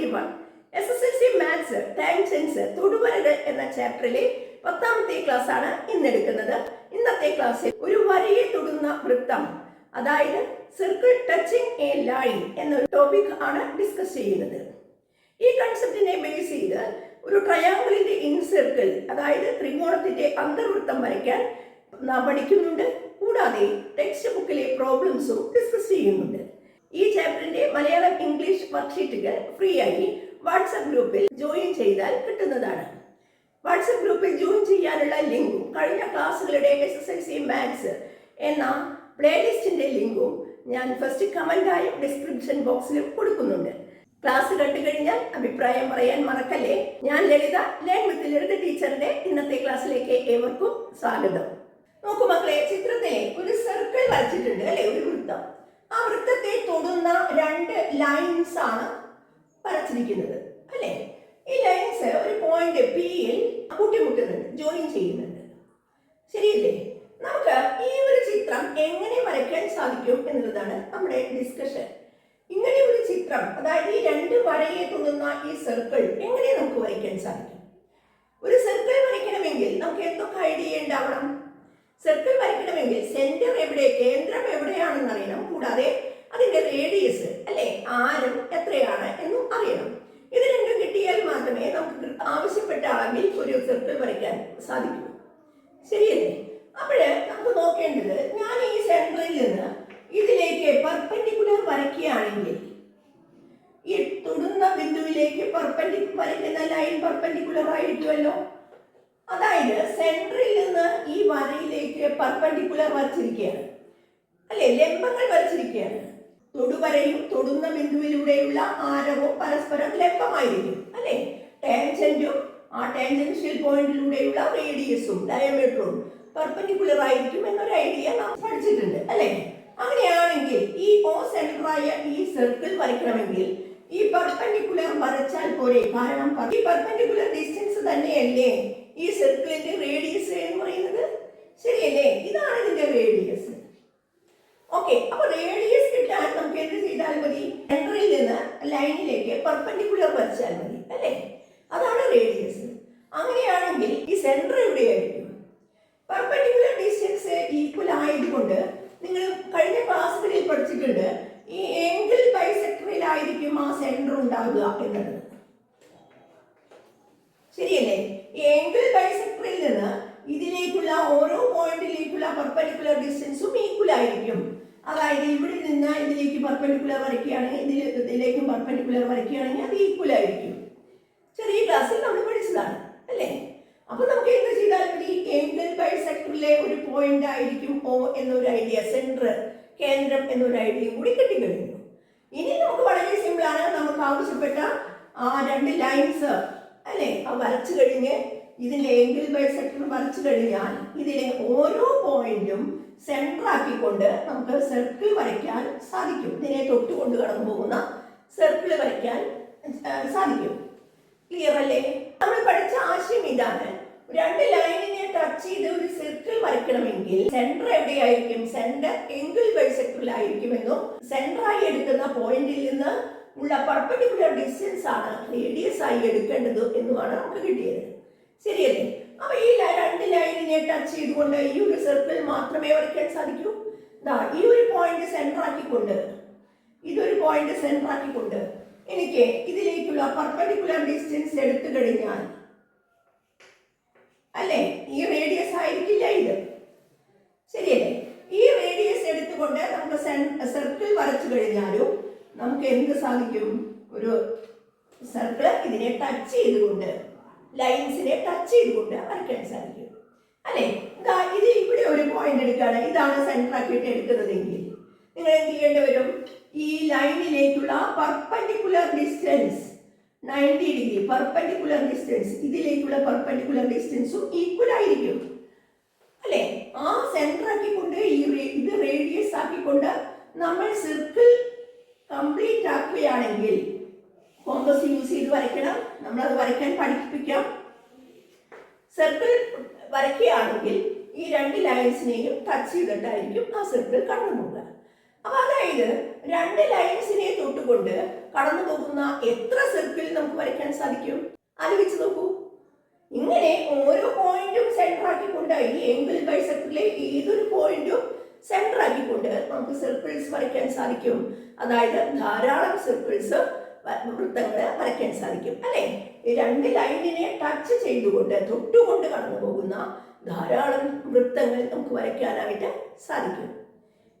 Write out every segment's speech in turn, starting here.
Twenty one S S L C maths time science തൊടുവരട് എന്ന ചാപ്റ്ററിലെ പത്താമത്തെ ക്ലാസ് ആണ് ഇന്ന് എടുക്കുന്നത് ഇന്നത്തെ ക്ലാസ്സിൽ ഒരു വരയെ തൊടുന്ന വൃത്തം അതായത് സർക്കിൾ ടച്ചിങ് എ ലൈൻ എന്നൊരു ടോപ്പിക് ആണ് ഡിസ്കസ് ചെയ്യുന്നത്. ഈ കൺസെപ്റ്റിനെ ബേസ് ചെയ്ത് ഒരു ട്രയാങ്കിളിന്റെ ഇൻസർക്കിൾ അതായത് ത്രികോണത്തിന്റെ അന്തർവൃത്തം വരയ്ക്കാൻ നാം പഠിക്കുന്നുണ്ട്. കൂടാതെ ടെക്സ്റ്റ് ബുക്കിലെ പ്രോബ്ലംസും ഡിസ്കസ് ചെയ്യുന്നുണ്ട്. ഈ ചാപ്റ്ററിന്റെ മലയാളം ഇംഗ്ലീഷ് വർക്ക്ഷീറ്റുകൾ ഫ്രീ ആയി വാട്സപ്പ് ഗ്രൂപ്പിൽ ജോയിൻ ചെയ്താൽ കിട്ടുന്നതാണ്. വാട്സപ്പ് ഗ്രൂപ്പിൽ ജോയിൻ ചെയ്യാനുള്ള ലിങ്കും കഴിഞ്ഞ ക്ലാസ്സുകളുടെ S S L C maths എന്ന പ്ലേലിസ്റ്റിന്റെ ലിങ്കും ഞാൻ ഫസ്റ്റ് കമന്റായും ഡിസ്ക്രിപ്ഷൻ ബോക്സിലും കൊടുക്കുന്നുണ്ട്. ക്ലാസ് കണ്ടു കഴിഞ്ഞാൽ അഭിപ്രായം പറയാൻ മറക്കല്ലേ? ഞാൻ ലളിത ലേൺ വിത്ത് ലളിത ടീച്ചറിന്റെ ഇന്നത്തെ ക്ലാസ്സിലേക്ക് ഏവർക്കും സ്വാഗതം. നോക്കൂ മക്കളെ ചിത്രത്തിലെ ഒരു സർക്കിൾ വരച്ചിട്ടുണ്ട് അല്ലെ? ഒരു വൃത്തം. ആ വൃത്തത്തെ തൊടുന്ന രണ്ട് ലൈൻസ് ആണ് വരച്ചിരിക്കുന്നത് അല്ലേ? ഈ ലൈൻസ് ഒരു പോയിന്റ് പിയിൽ കൂട്ടിമുട്ടുന്നുണ്ട് ജോയിൻ ചെയ്യുന്നുണ്ട്. ശരിയല്ലേ? നമുക്ക് ഈ ഒരു ചിത്രം എങ്ങനെ വരയ്ക്കാൻ സാധിക്കും എന്നുള്ളതാണ് നമ്മുടെ ഡിസ്കഷൻ ഇങ്ങനെ ഒരു ചിത്രം അതായത് ഈ രണ്ട് വരയെ തൊടുന്ന ഈ സർക്കിൾ എങ്ങനെ നമുക്ക് വരയ്ക്കാൻ സാധിക്കും? ഒരു സർക്കിൾ വരയ്ക്കണമെങ്കിൽ നമുക്ക് എന്തൊക്കെ ഐഡിയ ഉണ്ടാവണം? സർക്കിൾ വരയ്ക്കണമെങ്കിൽ സെന്റർ എവിടെ കേന്ദ്രം എവിടെയാണെന്ന് അറിയണം. കൂടാതെ അതിന്റെ റേഡിയസ് അല്ലെ ആരം എത്രയാണ് എന്നും അറിയണം. ഇത് രണ്ടും കിട്ടിയാൽ മാത്രമേ നമുക്ക് ആവശ്യപ്പെട്ട അളവിൽ ഒരു സർക്കിൾ വരയ്ക്കാൻ സാധിക്കൂ. ശരിയല്ലേ? അപ്പോഴ് നമുക്ക് നോക്കേണ്ടത് ഞാൻ ഈ സെന്ററിൽ നിന്ന് ഇതിലേക്ക് പെർപെൻഡിക്കുലർ വരയ്ക്കുകയാണെങ്കിൽ ഈ തൊടുന്ന ബിന്ദുവിലേക്ക് പെർപെൻഡിക്കുലർ വരയ്ക്കുന്ന ലൈൻ പെർപെൻഡിക്കുലർ ആയിരിക്കുമല്ലോ. അതായത് സെൻട്രിൽ നിന്ന് ഈ വരയിലേക്ക് പെർപെൻഡിക്കുലർ വരച്ചിരിക്കുകയാണ്. അല്ലെ? ലംബങ്ങൾ വരച്ചിരിക്കുകയാണ്. തൊടുവരയും തൊടുന്ന ബിന്ദുവിലൂടെയുള്ള ആരവും പരസ്പരം ലംബമായിരിക്കും. അല്ലെ? ടാൻജന്റും ആ ടാൻജൻഷ്യൽ പോയിന്റിലൂടെയുള്ള റേഡിയസും ഡയമീറ്ററും പെർപെൻഡിക്കുലർ ആയിരിക്കും എന്നൊരു ഐഡിയ നാം പഠിച്ചിട്ടുണ്ട്. അല്ലെ? അങ്ങനെയാണെങ്കിൽ ഈ ഓ സെൻട്രായ ഈ സർക്കിൾ വരയ്ക്കണമെങ്കിൽ ഈ പെർപെൻഡിക്കുലർ വരച്ചാൽ പോരെ? കാരണം ഈ പെർപെൻഡിക്കുലർ ഡിസ്റ്റൻസ് തന്നെയല്ലേ ഈ സർക്കിളിന്റെ റേഡിയസ് എന്ന് പറയുന്നത് ശരിയല്ലേ? ഇതാണ് ഇതിന്റെ റേഡിയസ് ഓക്കെ അപ്പൊ റേഡിയസ് കിട്ടാൻ നമുക്ക് എന്ത് ചെയ്താൽ മതി? സെന്ററിൽ നിന്ന് ലൈനിലേക്ക് പെർപെൻഡിക്കുലർ വരച്ചാൽ മതി അല്ലേ? അതാണ് റേഡിയസ് അങ്ങനെയാണെങ്കിൽ ഈ സെന്റർ എവിടെയായിരിക്കും? പെർപെൻഡിക്കുലർ ഡിസ്റ്റൻസ് ഈക്വൽ ആയതുകൊണ്ട് നിങ്ങൾ കഴിഞ്ഞ ക്ലാസ്സുകളിൽ പഠിച്ചിട്ടുണ്ട് ഈ എങ്കിൾ ബൈസെക്ടറിലായിരിക്കും ആ സെന്റർ ഉണ്ടാവുക എന്നത് ശരിയല്ലേ ഈ എങ്കിൾ ബൈസെക്ടറിൽ നിന്ന് ഇതിലേക്കുള്ള ഓരോ പോയിന്റിലേക്കുള്ള പെർപെൻഡിക്കുലർ ഡിസ്റ്റൻസും ഈക്വൽ ആയിരിക്കും അതായത് ഇവിടെ നിന്ന് ഇതിലേക്ക് പെർപെൻഡിക്കുലർ വരയ്ക്കുകയാണെങ്കിൽ ഇതിൽ ഇതിലേക്കും പെർപെൻഡിക്കുലർ വരയ്ക്കുകയാണെങ്കിൽ അത് ഈക്വൽ ആയിരിക്കും ചെറിയ ക്ലാസ്സിൽ നമ്മൾ പഠിച്ചതാണ് അല്ലേ അപ്പൊ നമുക്ക് എന്ത് ചെയ്താൽ മതി എങ്കിൾ ബൈസെക്ടറിലെ ഒരു പോയിന്റ് ആയിരിക്കും ഓ എന്നൊരു ഐഡിയ സെന്റർ കേന്ദ്രം എന്നൊരു ഐഡിയ കൂടി കിട്ടിക്കഴിഞ്ഞു ഇനി നമുക്ക് വളരെ സിമ്പിൾ ആണ് നമുക്ക് ആവശ്യപ്പെട്ട ആ രണ്ട് ലൈൻസ് അല്ലെ ആ വരച്ചു കഴിഞ്ഞ് ഇതിന്റെ എങ്കിൾ ബൈസെക്ടർ വരച്ചു കഴിഞ്ഞാൽ ഇതിലെ ഓരോ പോയിന്റും സെന്റർ ആക്കിക്കൊണ്ട് നമുക്ക് സർക്കിൾ വരയ്ക്കാൻ സാധിക്കും ഇതിനെ തൊട്ടുകൊണ്ട് കടന്നു പോകുന്ന സർക്കിൾ വരയ്ക്കാൻ ആ, സാധിക്കും ക്ലിയർ അല്ലേ നമ്മൾ പഠിച്ച ആശയം ഇതാണ്. രണ്ട് ലൈനിനെ ടച്ച് ചെയ്ത് ഒരു സർക്കിൾ വരയ്ക്കണമെങ്കിൽ സെന്റർ എവിടെയായിരിക്കും? സെന്റർ എങ്കിൽ ബൈസെക്ടറിലായിരിക്കും സെന്ററായി എടുക്കുന്ന പോയിന്റിൽ നിന്ന് ഉള്ള പെർപെൻഡിക്കുലർ ഡിസ്റ്റൻസ് ആണ് റേഡിയസ് ആയി എടുക്കേണ്ടത് എന്നുമാണ് നമുക്ക് കിട്ടിയത്. ശരിയല്ലേ അപ്പൊ ഈ രണ്ട് ലൈനിനെ ടച്ച് ചെയ്തുകൊണ്ട് ഈ ഒരു സർക്കിൾ മാത്രമേ വരയ്ക്കാൻ സാധിക്കൂ. ഈ ഒരു പോയിന്റ് സെന്റർ ആക്കിക്കൊണ്ട് ഇതൊരു പോയിന്റ് സെന്റർ ആക്കിക്കൊണ്ട് എനിക്ക് ഇതിലേക്കുള്ള പെർപെൻഡിക്കുലർ ഡിസ്റ്റൻസ് എടുത്തു കഴിഞ്ഞാൽ അല്ലേ? ഈ റേഡിയസ് ആയിരിക്കില്ല ഇത്. ശരിയല്ലേ? ഈ റേഡിയസ് എടുത്തുകൊണ്ട് നമുക്ക് സർക്കിൾ വരച്ചു കഴിഞ്ഞാലും നമുക്ക് എന്ത് സാധിക്കും? ഒരു സർക്കിൾ ഇതിനെ ടച്ച് ചെയ്തുകൊണ്ട് ലൈൻസിനെ ടച്ച് ചെയ്തുകൊണ്ട് വരയ്ക്കാൻ സാധിക്കും. അല്ലേ? ഇതാ ഇവിടെ ഒരു പോയിന്റ് എടുക്കുകയാണ്. ഇതാണ് സെന്റർ ആക്കിയിട്ട് എടുക്കുന്നതെങ്കിൽ. നിങ്ങൾ എന്ത് ചെയ്യേണ്ടി വരും? ഈ ലൈനിലേക്കുള്ള perpendicular distance ninety degree perpendicular distance ഇതിലേക്കുള്ള പെർപ്പൻഡിക്കുലർ ഡിസ്റ്റൻസും ഈക്വൽ ആയിരിക്കും. അല്ലേ? ആ സെന്റർ ആക്കിക്കൊണ്ട് ഈ ഇത് റേഡിയസ് ആക്കിക്കൊണ്ട് നമ്മൾ സർക്കിൾ കംപ്ലീറ്റ് ആക്കുകയാണെങ്കിൽ കോമ്പസ് യൂസ് ചെയ്ത് വരയ്ക്കണം. നമ്മളത് വരയ്ക്കാൻ പഠിപ്പിക്കാം. സർക്കിൾ വരയ്ക്കുകയാണെങ്കിൽ ഈ രണ്ട് ലൈൻസിനെയും ടച്ച് ചെയ്തിട്ടായിരിക്കും ആ സർക്കിൾ കടന്നു പോകുക അപ്പൊ അതായത് രണ്ട് ലൈൻസിനെ തൊട്ടുകൊണ്ട് കടന്നു പോകുന്ന എത്ര സർക്കിൾ നമുക്ക് വരയ്ക്കാൻ സാധിക്കും? അത് വെച്ച് നോക്കൂ. ഇങ്ങനെ ഓരോ പോയിന്റും സെന്റർ ആക്കിക്കൊണ്ട് ഈ എങ്കിൾ ബൈസെക്ടറിലെ ഏതൊരു പോയിന്റും സെന്റർ ആക്കിക്കൊണ്ട് നമുക്ക് സർക്കിൾസ് വരയ്ക്കാൻ സാധിക്കും. അതായത് ധാരാളം സർക്കിൾസ് വൃത്തങ്ങൾ വരയ്ക്കാൻ സാധിക്കും. അല്ലെ? ഈ രണ്ട് ലൈനിനെ ടച്ച് ചെയ്തുകൊണ്ട് തൊട്ടുകൊണ്ട് കടന്നു പോകുന്ന ധാരാളം വൃത്തങ്ങൾ നമുക്ക് വരയ്ക്കാനായിട്ട് സാധിക്കും.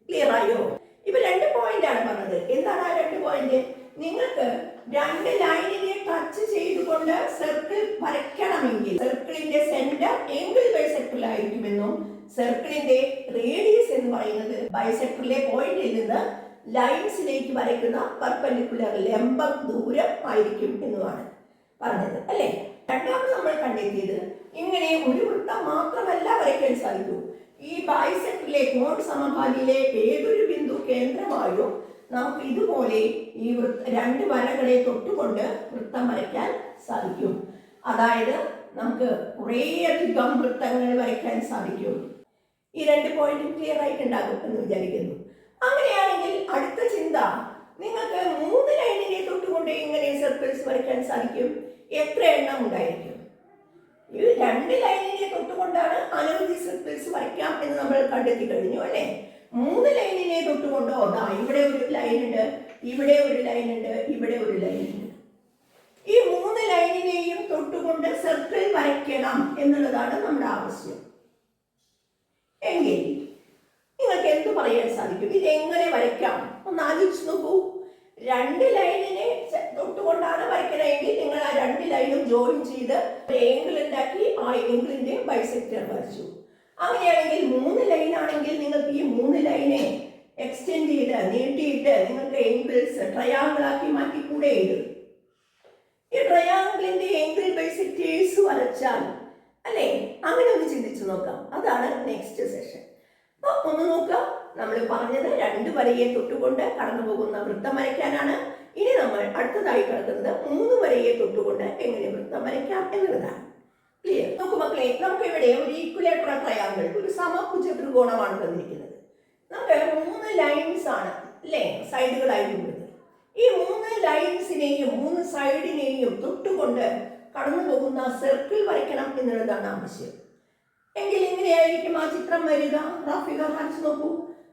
ക്ലിയർ ആയോ? ഇപ്പൊ രണ്ട് പോയിന്റ് ആണ് പറഞ്ഞത്. എന്താണ് ആ രണ്ട് പോയിന്റ് നിങ്ങൾക്ക് രണ്ട് ലൈനിനെ ടച്ച് ചെയ്തുകൊണ്ട് സർക്കിൾ വരയ്ക്കണമെങ്കിൽ സർക്കിളിന്റെ സെന്റർ എങ്കിൽ ബൈസെക്ടറിൽ ആയിരിക്കുമെന്നും സർക്കിളിന്റെ റേഡിയസ് എന്ന് പറയുന്നത് ബൈസെക്ടറിലെ പോയിന്റിൽ നിന്ന് ലൈൻസിലേക്ക് വരയ്ക്കുന്ന പെർപെൻഡിക്കുലർ ലംബം ദൂരം ആയിരിക്കും എന്നുമാണ് പറഞ്ഞത്. അല്ലേ? രണ്ടാമത് നമ്മൾ കണ്ടെത്തിയത് ഇങ്ങനെ ഒരു വൃത്തം മാത്രമല്ല വരയ്ക്കാൻ സാധിക്കൂ. ഈ ബൈസെക്ടറിലെ കോൺ സമഭാഗിലെ ഏതൊരു ബിന്ദു കേന്ദ്രമായോ നമുക്ക് ഇതുപോലെ ഈ രണ്ട് വരകളെ തൊട്ടുകൊണ്ട് വൃത്തം വരയ്ക്കാൻ സാധിക്കും. അതായത് നമുക്ക് കുറേയധികം വൃത്തങ്ങൾ വരയ്ക്കാൻ സാധിക്കും. ഈ രണ്ട് പോയിന്റും ക്ലിയർ ആയിട്ടുണ്ടാകും എന്ന് വിചാരിക്കുന്നു. അങ്ങനെയാണെങ്കിൽ അടുത്ത ചിന്ത നിങ്ങൾക്ക് മൂന്ന് ലൈനിനെ തൊട്ടുകൊണ്ട് ഇങ്ങനെ സർക്കിൾസ് വരയ്ക്കാൻ സാധിക്കും? എത്ര എണ്ണം ഉണ്ടായിരിക്കും? ഈ രണ്ട് ലൈനിനെ തൊട്ടുകൊണ്ടാണ് അനവധി സർക്കിൾസ് വരയ്ക്കാം എന്ന് നമ്മൾ കണ്ടെത്തി കഴിഞ്ഞു അല്ലേ? മൂന്ന് ലൈനിനെ തൊട്ടുകൊണ്ടോ ദാ ഇവിടെ ഒരു ലൈൻ ഉണ്ട് ഇവിടെ ഒരു ലൈൻ ഉണ്ട് ഇവിടെ ഒരു ലൈൻ ഉണ്ട് ഈ മൂന്ന് ലൈനിനെയും തൊട്ടുകൊണ്ട് സർക്കിൾ വരയ്ക്കണം എന്നുള്ളതാണ് നമ്മുടെ ആവശ്യം. എങ്കിൽ നിങ്ങൾക്ക് എന്ത് പറയാൻ സാധിക്കും? ഇത് എങ്ങനെ വരയ്ക്കാം? ഒന്ന് ആലോചിച്ച് നോക്കൂ. രണ്ട് ലൈനിനെ തൊട്ടുകൊണ്ടാണ് വരയ്ക്കണമെങ്കിൽ നിങ്ങൾ ആ രണ്ട് ലൈനും ജോയിൻ ചെയ്ത് ഏങ്കിൾ ഉണ്ടാക്കി ആ ഏംഗിളിന്റെ ബൈസെക്ടർ വരച്ചു. അങ്ങനെയാണെങ്കിൽ മൂന്ന് ലൈൻ ആണെങ്കിൽ നിങ്ങൾക്ക് ഈ മൂന്ന് ലൈനെ എക്സ്റ്റെൻഡ് ചെയ്ത് നീട്ടിയിട്ട് നിങ്ങൾക്ക് ഏങ്കിൾസ് ട്രയാങ്കിൾ ആക്കി മാറ്റിക്കൂടെ ഇത്. ഈ ട്രയാങ്കിളിന്റെ ഏങ്കിൾ ബൈസെക്ടേഴ്സ് വരച്ചാൽ അല്ലേ? അങ്ങനെ ഒന്ന് ചിന്തിച്ചു നോക്കാം. അതാണ് നെക്സ്റ്റ് സെഷൻ അപ്പൊ ഒന്ന് നോക്കാം. നമ്മൾ പറഞ്ഞത് രണ്ട് വരയെ തൊട്ടുകൊണ്ട് കടന്നു പോകുന്ന വൃത്തം വരയ്ക്കാനാണ്. ഇനി നമ്മൾ അടുത്തതായി കിടക്കുന്നത് മൂന്ന് വരയെ തൊട്ടുകൊണ്ട് എങ്ങനെ വൃത്തം വരയ്ക്കാം എന്നുള്ളതാണ്. ക്ലിയർ നോക്കൂ മക്കളെ നമുക്ക് ഇവിടെ ഒരു ഈക്വലേറ്റർ ട്രയാങ്കിൾ ഒരു സമഭുജ ത്രികോണമാണ് തന്നിരിക്കുന്നത്. നമുക്ക് മൂന്ന് ലൈൻസ് ആണ് അല്ലേ? സൈഡുകളായിട്ടുള്ളത് ഈ മൂന്ന് ലൈൻസിനെയും മൂന്ന് സൈഡിനെയും തൊട്ടുകൊണ്ട് കടന്നു പോകുന്ന സർക്കിൾ വരയ്ക്കണം എന്നുള്ളതാണ് ആവശ്യം. എങ്കിൽ എങ്ങനെയായിരിക്കും ആ ചിത്രം വരിക? റാഫിക വരച്ചു നോക്കൂ.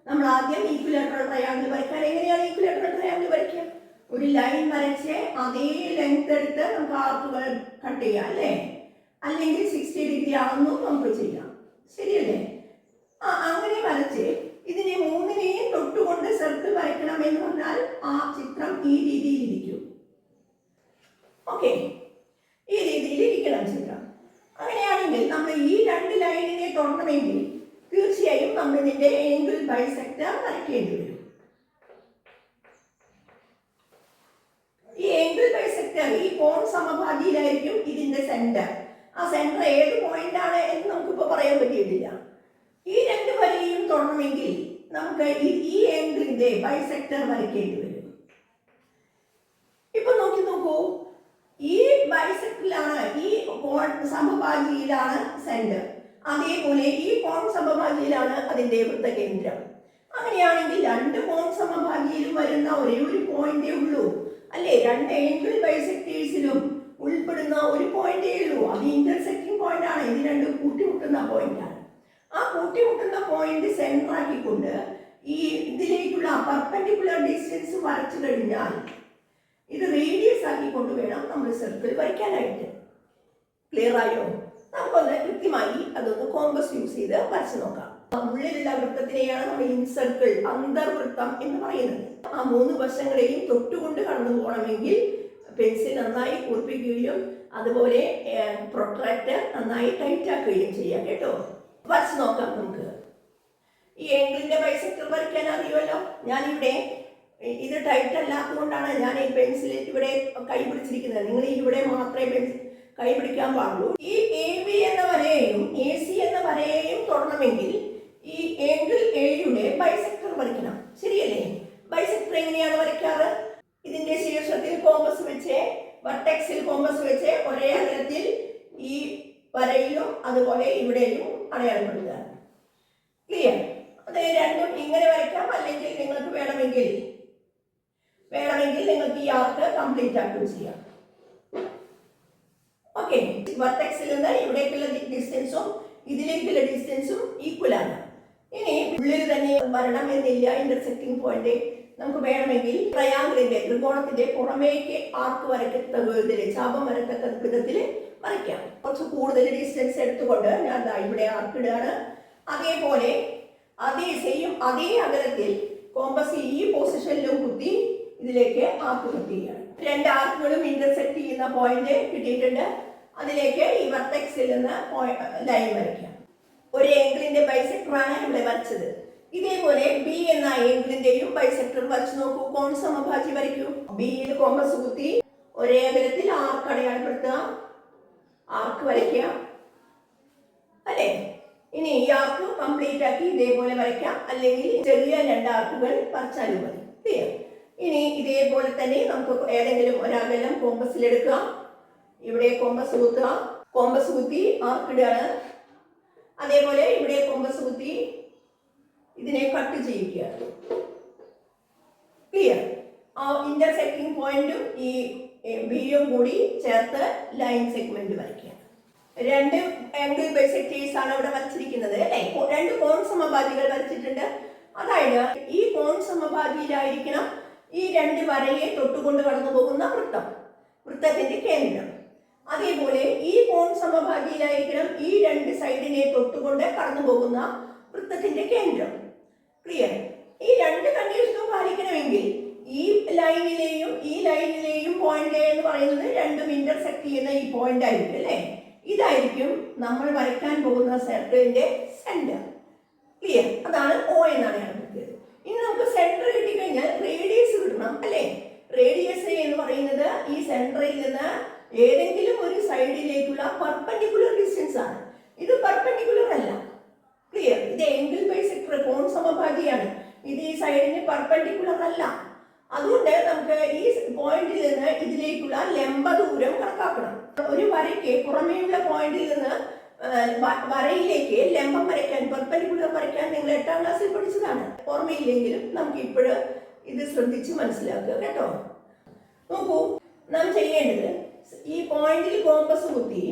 നമ്മൾ ആദ്യം ഈക്വിലേറ്ററൽ ട്രയാങ്കിൾ വരയ്ക്കാൻ എങ്ങനെയാണ് ഈക്വിലേറ്ററൽ ട്രയാങ്കിൾ വരയ്ക്കുക? ഒരു ലൈൻ വരച്ച് അതേ ലെങ്ത് എടുത്ത് നമുക്ക് ആർക്കുകൾ കട്ട് ചെയ്യാം അല്ലേ? അല്ലെങ്കിൽ സിക്സ്റ്റി ഡിഗ്രി ആണെന്നും നമുക്ക് ചെയ്യാം. ശരിയല്ലേ? ആ അങ്ങനെ വരച്ച് ഇതിനെ മൂന്നിനെയും തൊട്ടുകൊണ്ട് സർക്കിൾ വരയ്ക്കണം എന്ന് പറഞ്ഞാൽ ആ ചിത്രം ഈ രീതിയിൽ ഇരിക്കും. ഓക്കെ ഈ രീതിയിൽ ഇരിക്കണം ചിത്രം. അങ്ങനെയാണെങ്കിൽ നമ്മൾ ഈ രണ്ട് ലൈനിനെ തൊടണമെങ്കിൽ തീർച്ചയായും നമ്മൾ ഇതിന്റെ ഏങ്കിൾ ബൈസെക്ടർ വരയ്ക്കേണ്ടി വരും. ഈ ഏങ്കിൾ ബൈസെക്ടർ ഈ കോൺ സമഭാഗിയിലായിരിക്കും ഇതിന്റെ സെന്റർ ആ സെന്റർ ഏത് പോയിന്റ് ആണ് എന്ന് നമുക്കിപ്പോ പറയാൻ പറ്റിയിട്ടില്ല. ഈ രണ്ട് വരയും തൊടണമെങ്കിൽ നമുക്ക് ഈ- ഏങ്കിളിന്റെ ബൈസെക്ടർ വരയ്ക്കേണ്ടി വരും. ഇപ്പൊ നോക്കി നോക്കൂ. ഈ ബൈസെക്ടറിലാണ് ഈ കോൺ സമഭാഗിയിലാണ് സെന്റർ അതേപോലെ ഈ കോൺ സമഭാഗിയിലാണ് അതിന്റെ വൃത്തകേന്ദ്രം. അങ്ങനെയാണെങ്കിൽ രണ്ട് കോൺ സമഭാഗിയിലും വരുന്ന ഒരേ ഒരു പോയിന്റേ ഉള്ളൂ. അല്ലേ? രണ്ട് ഏഞ്ചൽ ബൈസെക്ടേഴ്സിലും ഉൾപ്പെടുന്ന ഒരു പോയിന്റേ ഉള്ളൂ. അത് ഇന്റർസെക്റ്റിംഗ് പോയിന്റ് ആണ്. ഇത് രണ്ടും കൂട്ടിമുട്ടുന്ന പോയിന്റ് ആണ്. ആ കൂട്ടിമുട്ടുന്ന പോയിന്റ് സെന്റർ ആക്കിക്കൊണ്ട് ഈ ഇതിലേക്കുള്ള പെർപെൻഡിക്കുലർ ഡിസ്റ്റൻസ് വരച്ചു കഴിഞ്ഞാൽ ഇത് റേഡിയസ് ആക്കിക്കൊണ്ട് വേണം നമ്മൾ സർക്കിൾ വരയ്ക്കാനായിട്ട്. ക്ലിയർ ആയോ? നമുക്കൊന്ന് കൃത്യമായി അതൊന്ന് കോമ്പസ് യൂസ് ചെയ്ത് വരച്ചു നോക്കാം. ഉള്ളിലുള്ള വൃത്തത്തിനെയാണ് നമ്മൾ ഇൻസർക്കിൾ അന്തർവൃത്തം എന്ന് പറയുന്നത്. ആ മൂന്ന് വശങ്ങളെയും തൊട്ടുകൊണ്ട് കടന്നു പോകണമെങ്കിൽ പെൻസിൽ നന്നായി കൂർപ്പിക്കുകയും അതുപോലെ പ്രൊട്രാക്ടർ നന്നായി ടൈറ്റ് ആക്കുകയും ചെയ്യാം കേട്ടോ. വരച്ച് നോക്കാം നമുക്ക്. ഈ ഏങ്കിളിന്റെ ബൈസെക്ടർ വരയ്ക്കാൻ അറിയുമല്ലോ? ഇവിടെ ഇത് ടൈറ്റ് അല്ലാത്തതുകൊണ്ടാണ് ഞാൻ ഈ പെൻസിൽ ഇവിടെ കൈ പിടിച്ചിരിക്കുന്നത്. നിങ്ങൾ ഇവിടെ മാത്രമേ പെൻസിൽ കൈ പിടിക്കാൻ പാടുള്ളൂ. ഈ എ ബി എന്ന വരയെയും എ സി എന്ന വരയെയും തൊടണമെങ്കിൽ ഈ ഏംഗിൾ എയുടെ ബൈസെക്ടർ വരയ്ക്കണം. ശരിയല്ലേ? ബൈസെക്ടർ എങ്ങനെയാണ് വരയ്ക്കാറ്? ഇതിന്റെ ശീർഷത്തിൽ കോമ്പസ് വെച്ച് വർട്ടെക്സിൽ കോമ്പസ് വെച്ച് ഒരേ അകലത്തിൽ ഈ വരയിലും അതുപോലെ ഇവിടെയും അടയാളപ്പെടുക ക്ലിയർ അത് രണ്ടും ഇങ്ങനെ വരയ്ക്കാം. അല്ലെങ്കിൽ നിങ്ങൾക്ക് വേണമെങ്കിൽ വേണമെങ്കിൽ നിങ്ങൾക്ക് ഈ ആർക്ക് കംപ്ലീറ്റ് ആക്കുകയും ചെയ്യാം. ഓക്കെ വെർട്ടെക്സിൽ നിന്ന് ഇവിടേക്കുള്ള ഡിസ്റ്റൻസും ഇതിലേക്കുള്ള ഡിസ്റ്റൻസും ഈക്വൽ ആണ്. ഇനി ഉള്ളിൽ തന്നെ വരണം എന്നില്ല ഇന്റർസെക്ടിങ് പോയിന്റ് നമുക്ക് വേണമെങ്കിൽ ട്രയാങ്കിളിന്റെ ത്രികോണത്തിന്റെ പുറമേക്ക് ആർക്ക് വരക്കത്തക്ക വിധത്തിൽ ചാപം വരത്തക്ക വിധത്തിൽ വരയ്ക്കാം. കുറച്ച് കൂടുതൽ ഡിസ്റ്റൻസ് എടുത്തുകൊണ്ട് ഞാൻ ഇവിടെ ആർക്ക് ഇടുകയാണ്. അതേപോലെ അതേ സെയിം അതേ അകലത്തിൽ കോമ്പസ് ഈ പൊസിഷനിലും കുത്തി ഇതിലേക്ക് ആർക്ക് കുത്തിയാണ് രണ്ട് ആർക്കുകളും ഇന്റർസെക്ട് ചെയ്യുന്ന പോയിന്റ് കിട്ടിയിട്ടുണ്ട്. അതിലേക്ക് ഈ വർട്ടെക്സിൽ നിന്ന് ലൈൻ വരയ്ക്കാം. ഒരു ഏങ്കിളിന്റെ ബൈസെക്ടറാണ് ഇവിടെ വരച്ചത്. ഇതേപോലെ ബി എന്ന ഏങ്കിളിന്റെയും ബൈസെക്ടർ വരച്ചു നോക്കൂ. കോൺ സമഭാജി വരയ്ക്കൂ. ബിയിൽ കോമ്പസ് കുത്തി ഒരേ അകലത്തിൽ ആർക്ക് അടയാളപ്പെടുത്തുക. ആർക്ക് വരയ്ക്കുക. അല്ലേ? ഇനി ഈ ആർക്ക് കംപ്ലീറ്റ് ആക്കി ഇതേപോലെ വരയ്ക്കാം. അല്ലെങ്കിൽ ചെറിയ രണ്ട് ആർക്കുകൾ വരച്ചാലും മതി. ക്ലിയർ ഇനി ഇതേപോലെ തന്നെ നമുക്ക് ഏതെങ്കിലും ഒരകലം കോമ്പസിൽ എടുക്കുക ഇവിടെ കോമ്പസ് കുത്തുക കോമ്പസ് അതേപോലെ ഇവിടെ കോമ്പസ് കുത്തി ഇതിനെ കട്ട് ചെയ്യിക്കുക ക്ലിയർ ആ ഇന്റർസെക്ടിങ് പോയിന്റും ഈ ബിയും കൂടി ചേർത്ത് ലൈൻ സെഗ്മെന്റ് വരയ്ക്കുക രണ്ട് ആംഗിൾ ബൈസെക്ടേഴ്സ് ആണ് അവിടെ വരച്ചിരിക്കുന്നത് അല്ലെ? രണ്ട് കോൺ സമപാതികൾ വരച്ചിട്ടുണ്ട്. അതായത് ഈ കോൺ സമപാതിയിലായിരിക്കണം ഈ രണ്ട് വരയെ തൊട്ടുകൊണ്ട് കടന്നു പോകുന്ന വൃത്തം വൃത്തത്തിന്റെ കേന്ദ്രം. അതേപോലെ ഈ കോൺ സമഭാഗിയിലായിരിക്കണം ഈ രണ്ട് സൈഡിനെ തൊട്ടുകൊണ്ട് കടന്നു പോകുന്ന വൃത്തത്തിന്റെ കേന്ദ്രം. ക്ലിയർ ഈ രണ്ട് കണ്ടീഷനും പാലിക്കണമെങ്കിൽ ഈ ലൈനിലെയും ഈ ലൈനിലെയും പോയിന്റ് എന്ന് പറയുന്നത് രണ്ടും ഇന്റർസെക്ട് ചെയ്യുന്ന ഈ പോയിന്റ് ആയിരിക്കും അല്ലേ? ഇതായിരിക്കും നമ്മൾ വരയ്ക്കാൻ പോകുന്ന സർക്കിളിന്റെ സെന്റർ ക്ലിയർ അതാണ് ഓ എന്നാണ് ഞാൻ ഇനി നമുക്ക് സെന്റർ കിട്ടിക്കഴിഞ്ഞാൽ റേഡിയസ് കിട്ടണം അല്ലേ? റേഡിയസ് എന്ന് പറയുന്നത് ഈ സെന്ററിൽ നിന്ന് ഏതെങ്കിലും ഒരു സൈഡിലേക്കുള്ള പെർപെൻഡിക്കുലർ ഡിസ്റ്റൻസ് ആണ്. ഇത് പെർപെൻഡിക്കുലർ അല്ല. ക്ലിയർ ഇത് എങ്കിൽ ബേസ് കോൺ സമഭാഗിയാണ്. ഇത് ഈ സൈഡിന് പെർപെൻഡിക്കുലർ അല്ല. അതുകൊണ്ട് നമുക്ക് ഈ പോയിന്റിൽ നിന്ന് ഇതിലേക്കുള്ള ലംബ ദൂരം കണക്കാക്കണം. ഒരു വരയ്ക്ക് പുറമേയുള്ള പോയിന്റിൽ നിന്ന് വരയിലേക്ക് ലംബം വരയ്ക്കാൻ പെർപെൻഡിക്കുലർ വരയ്ക്കാൻ നിങ്ങൾ എട്ടാം ക്ലാസ്സിൽ പഠിച്ചതാണ്. ഓർമ്മയില്ലെങ്കിലും നമുക്ക് ഇപ്പോഴും ഇത് ശ്രദ്ധിച്ച് മനസ്സിലാക്കുക കേട്ടോ. നോക്കൂ നാം ചെയ്യേണ്ടത് ഈ പോയിന്റിൽ കോമ്പസ് കുത്തി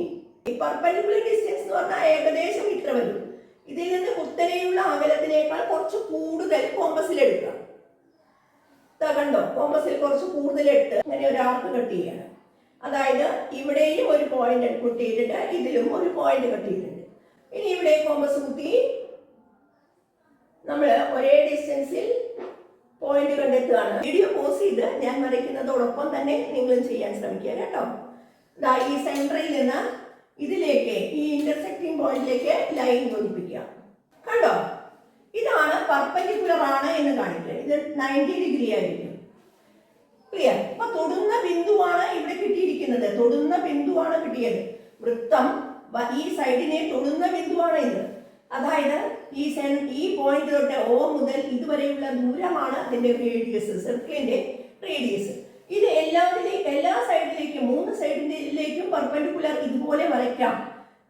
ഈ പെർപെൻഡിക്കുലർ ഡിസ്റ്റൻസ് എന്ന് പറഞ്ഞാൽ ഏകദേശം ഇത്ര വരും. ഇതിൽ നിന്ന് കുത്തനെയുള്ള അകലത്തിനേക്കാൾ കുറച്ച് കൂടുതൽ കോമ്പസിൽ എടുക്കാം തകണ്ടോ കണ്ടോ കോമ്പസിൽ കുറച്ച് കൂടുതൽ എടുത്ത് അങ്ങനെ ഒരു ആർക്ക് കട്ട് ചെയ്യണം അതായത് ഇവിടെയും ഒരു പോയിന്റ് കുട്ടിയിട്ടുണ്ട് ഇതിലും ഒരു പോയിന്റ് കട്ട് ഇനി ഇവിടെ കോമ്പസ് കുത്തി നമ്മൾ ഒരേ ഡിസ്റ്റൻസിൽ പോയിന്റ് കണ്ടെത്തുകയാണ്. വീഡിയോ പോസ് ചെയ്ത് ഞാൻ വരയ്ക്കുന്നതോടൊപ്പം തന്നെ നിങ്ങളും ചെയ്യാൻ ശ്രമിക്കുക കേട്ടോ. ഈ സെന്ററിൽ നിന്ന് ഇതിലേക്ക് ഈ ഇന്റർസെക്റ്റിംഗ് പോയിന്റിലേക്ക് ലൈൻ യോജിപ്പിക്കുക. കണ്ടോ? ഇതാണ് പർപ്പൻഡിക്കുലർ ആണ് എന്ന് കാണിക്കുക ഇത് നയന്റി ഡിഗ്രി ആയിരിക്കും. ക്ലിയർ അപ്പൊ തൊടുന്ന ബിന്ദുവാണ് ഇവിടെ കിട്ടിയിരിക്കുന്നത്. തൊടുന്ന ബിന്ദുവാണ് കിട്ടിയത്. വൃത്തം ഈ സൈഡിനെ തൊടുന്ന ബിന്ദുവാണ് ഇത്. അതായത് ഈ സെൻ ഈ പോയിന്റ് തൊട്ട് ഓ മുതൽ ഇതുവരെയുള്ള ദൂരമാണ് അതിന്റെ റേഡിയസ് സർക്കിളിന്റെ റേഡിയസ് ഇത് എല്ലാത്തിലേക്ക് എല്ലാ സൈഡിലേക്കും മൂന്ന് സൈഡിലേക്കും പെർപെൻഡിക്കുലർ ഇതുപോലെ വരയ്ക്കാം.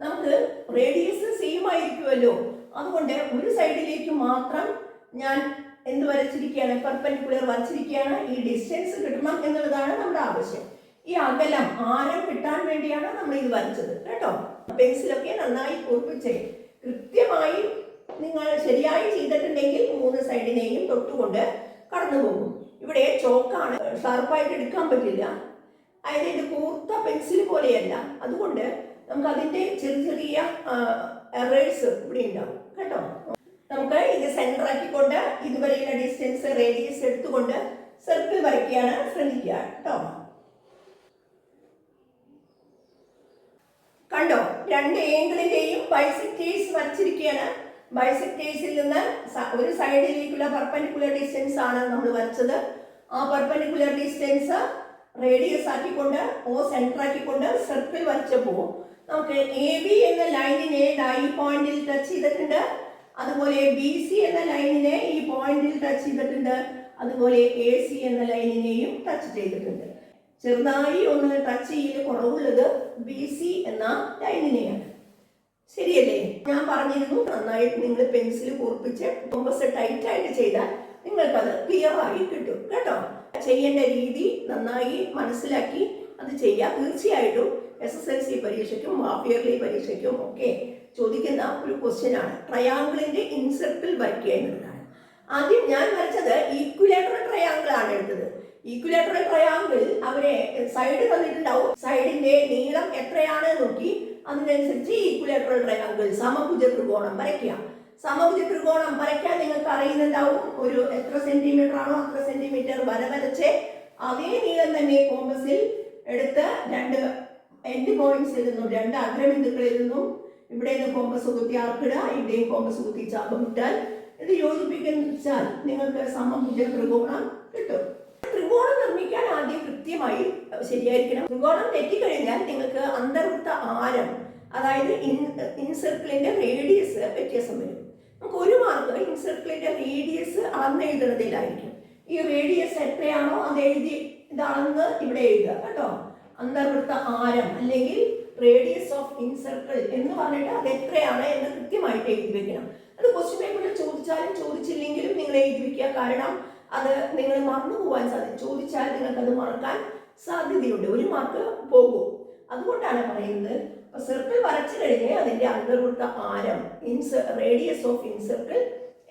നമുക്ക് റേഡിയസ് സെയിം ആയിരിക്കുമല്ലോ. അതുകൊണ്ട് ഒരു സൈഡിലേക്ക് മാത്രം ഞാൻ എന്ത് വരച്ചിരിക്കുകയാണ്? പെർപെൻഡിക്കുലർ വരച്ചിരിക്കുകയാണ്. ഈ ഡിസ്റ്റൻസ് കിട്ടണം എന്നുള്ളതാണ് നമ്മുടെ ആവശ്യം. ഈ അകലം ആരം കിട്ടാൻ വേണ്ടിയാണ് നമ്മൾ ഇത് വരച്ചത്. കേട്ടോ? പെൻസിലൊക്കെ നന്നായി പൂർപ്പിച്ചേ കൃത്യമായി നിങ്ങൾ ശരിയായി ചെയ്തിട്ടുണ്ടെങ്കിൽ മൂന്ന് സൈഡിനെയും തൊട്ടുകൊണ്ട് കടന്നു പോകും ഇവിടെ ചോക്കാണ് ഷാർപ്പായിട്ട് എടുക്കാൻ പറ്റില്ല. അതായത് ഇത് കൂർത്ത പെൻസിൽ പോലെയല്ല. അതുകൊണ്ട് നമുക്ക് അതിന്റെ ചെറിയ ചെറിയ എറേഴ്സ് ഇവിടെ ഉണ്ടാവും. കേട്ടോ? നമുക്ക് ഇത് സെന്റർ ആക്കിക്കൊണ്ട് ഇതുവരെയുള്ള ഡിസ്റ്റൻസ് റേഡിയസ് എടുത്തുകൊണ്ട് സർക്കിൾ വരയ്ക്കുകയാണ് ശ്രദ്ധിക്കുക. കേട്ടോ? കണ്ടോ? രണ്ട് ഏങ്കിളിന്റെയും ബൈസെക്ടേഴ്സ് വരച്ചിരിക്കുകയാണ്. ബൈസെക്ടേഴ്സിൽ നിന്ന് ഒരു സൈഡിലേക്കുള്ള പെർപെൻഡിക്കുലർ ഡിസ്റ്റൻസ് ആണ് നമ്മൾ വരച്ചത്. ആ പെർപെൻഡിക്കുലർ ഡിസ്റ്റൻസ് റേഡിയസ് ആക്കിക്കൊണ്ട് ഓ സെന്റർ ആക്കിക്കൊണ്ട് സർക്കിൾ വരച്ചപ്പോൾ നമുക്ക് എ ബി എന്ന ലൈനിനെ ഈ പോയിന്റിൽ ടച്ച് ചെയ്തിട്ടുണ്ട്. അതുപോലെ ബി സി എന്ന ലൈനിനെ ഈ പോയിന്റിൽ ടച്ച് ചെയ്തിട്ടുണ്ട്. അതുപോലെ എ സി എന്ന ലൈനിനെയും ടച്ച് ചെയ്തിട്ടുണ്ട്. ചെറുതായി ഒന്ന് ടച്ച് ചെയ്യൽ കുറവുള്ളത് ബി സി എന്ന ലൈനിനെയാണ് ശരിയല്ലേ? ഞാൻ പറഞ്ഞിരുന്നു നന്നായിട്ട് നിങ്ങൾ പെൻസിൽ കുറിപ്പിച്ച് ടൈറ്റ് ആയിട്ട് ചെയ്താൽ നിങ്ങൾക്കത് ക്ലിയർ ആയി കിട്ടും. കേട്ടോ? ചെയ്യേണ്ട രീതി നന്നായി മനസ്സിലാക്കി അത് ചെയ്യുക തീർച്ചയായിട്ടും എസ് എസ് എൽ സി പരീക്ഷയ്ക്കും ഹാഫ് പരീക്ഷയ്ക്കും ഒക്കെ ചോദിക്കുന്ന ഒരു ക്വസ്റ്റ്യൻ ആണ്. ട്രയാങ്കിളിന്റെ ഇൻസെർട്ടിൽ വരയ്ക്കുക എന്നുള്ളതാണ്. ആദ്യം ഞാൻ വരച്ചത് ഈക്വലേറ്ററൽ ട്രയാങ്കിൾ ആണ് എടുത്തത്. ഈക്വലേറ്ററൽ ട്രയാങ്കിൾ അവരെ സൈഡ് തന്നിട്ടുണ്ടാവും സൈഡിന്റെ നീളം എത്രയാണ് നോക്കി അതിനനുസരിച്ച് ഈക്വലേറ്ററൽ ട്രയാങ്കിൾ സമഭുജ ത്രികോണം വരയ്ക്കുക. സമഭുജ ത്രികോണം വരയ്ക്കാൻ നിങ്ങൾക്ക് അറിയുന്നുണ്ടാവും. ഒരു എത്ര സെന്റിമീറ്റർ ആണോ അത്ര സെന്റിമീറ്റർ വര വരച്ച് അതേ നീളം തന്നെ കോമ്പസിൽ എടുത്ത് രണ്ട് എൻഡ് പോയിന്റ്സിൽ നിന്നും രണ്ട് അഗ്രബിന്ദുക്കളിൽ നിന്നും ഇവിടെ നിന്ന് കോമ്പസ് കുത്തി ആർക്കിടുക ഇവിടെയും കോമ്പസ് കുത്തി ചാപം ഇട്ടാൽ. ഇത് യോജിപ്പിച്ചാൽ നിങ്ങൾക്ക് സമഭുജ ത്രികോണം കിട്ടും. ത്രികോണം നിർമ്മിക്കാൻ ആദ്യം കൃത്യമായി ശരിയായിരിക്കണം. ത്രികോണം തെറ്റിക്കഴിഞ്ഞാൽ നിങ്ങൾക്ക് അന്തർവൃത്ത ആരം അതായത് ഇൻ ഇൻസർക്കിളിന്റെ റേഡിയസ് വ്യത്യാസം വരും. നമുക്ക് ഒരു മാർക്ക് ഇൻസർക്കിളിന്റെ റേഡിയസ് അളന്ന് എഴുതുന്നതിലായിരിക്കും ഈ റേഡിയസ് എത്രയാണോ അത് എഴുതി ഇതാണെന്ന് ഇവിടെ എഴുതുക കേട്ടോ. അന്തർവൃത്ത ആരം അല്ലെങ്കിൽ റേഡിയസ് ഓഫ് ഇൻസർക്കിൾ എന്ന് പറഞ്ഞിട്ട് അത് എത്രയാണ് എന്ന് കൃത്യമായിട്ട് എഴുതി വെക്കണം. അത് ക്വസ്റ്റ്യൻ പേപ്പറിൽ ചോദിച്ചാലും ചോദിച്ചില്ലെങ്കിലും നിങ്ങൾ എഴുതി വെക്കുക. കാരണം അത് നിങ്ങൾ മറന്നു പോകാൻ സാധ്യത ചോദിച്ചാൽ അത് മറക്കാൻ സാധ്യതയുണ്ട്. ഒരു മാർക്ക് പോകും. അതുകൊണ്ടാണ് പറയുന്നത് സർക്കിൾ വരച്ചു കഴിഞ്ഞ് അതിന്റെ അന്തർവൃത്ത ആരം ഇൻസ് റേഡിയസ് ഓഫ് ഇൻസർക്കിൾ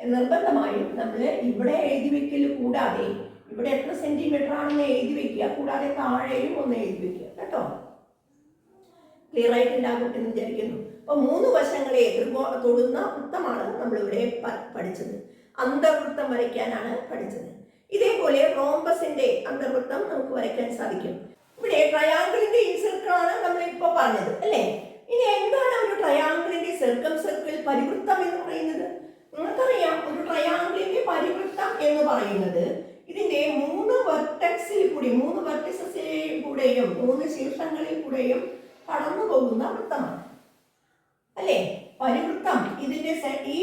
നിർബന്ധമായും നമ്മൾ ഇവിടെ എഴുതി വെക്കൽ കൂടാതെ ഇവിടെ എത്ര സെന്റിമീറ്റർ ആണെന്ന് എഴുതി വെക്കുക കൂടാതെ താഴെയും ഒന്ന് എഴുതി വെക്കുക കേട്ടോ? ക്ലിയർ ആയിട്ട് ഉണ്ടാകും എന്ന് വിചാരിക്കുന്നു. അപ്പൊ മൂന്ന് വശങ്ങളെ എതിർപോ തൊടുന്ന വൃത്തമാണ് നമ്മൾ ഇവിടെ പഠിച്ചത്. അന്തർവൃത്തം വരയ്ക്കാനാണ് പഠിച്ചത്. ഇതേപോലെ റോംബസിന്റെ അന്തർവൃത്തം നമുക്ക് വരയ്ക്കാൻ സാധിക്കും. ഇവിടെ ട്രയാങ്കിളിന്റെ ഈ സർക്കിളാണ് നമ്മൾ ഇപ്പൊ പറഞ്ഞത് അല്ലേ? ഇനി എന്താണ് ഒരു ട്രയാങ്കിളിന്റെ സർക്കം സർക്കിൾ പരിവൃത്തം എന്ന് പറയുന്നത്? നിങ്ങൾക്കറിയാം ഒരു ട്രയാങ്കിളിന്റെ പരിവൃത്തം എന്ന് പറയുന്നത് ഇതിന്റെ മൂന്ന് വെർട്ടക്സിൽ കൂടി മൂന്ന് വെർട്ടിസസിലെയും കൂടെയും മൂന്ന് ശീർഷങ്ങളിൽ കൂടെയും കടന്നു പോകുന്ന വൃത്തമാണ്. അല്ലേ? പരിവൃത്തം ഇതിന്റെ ഈ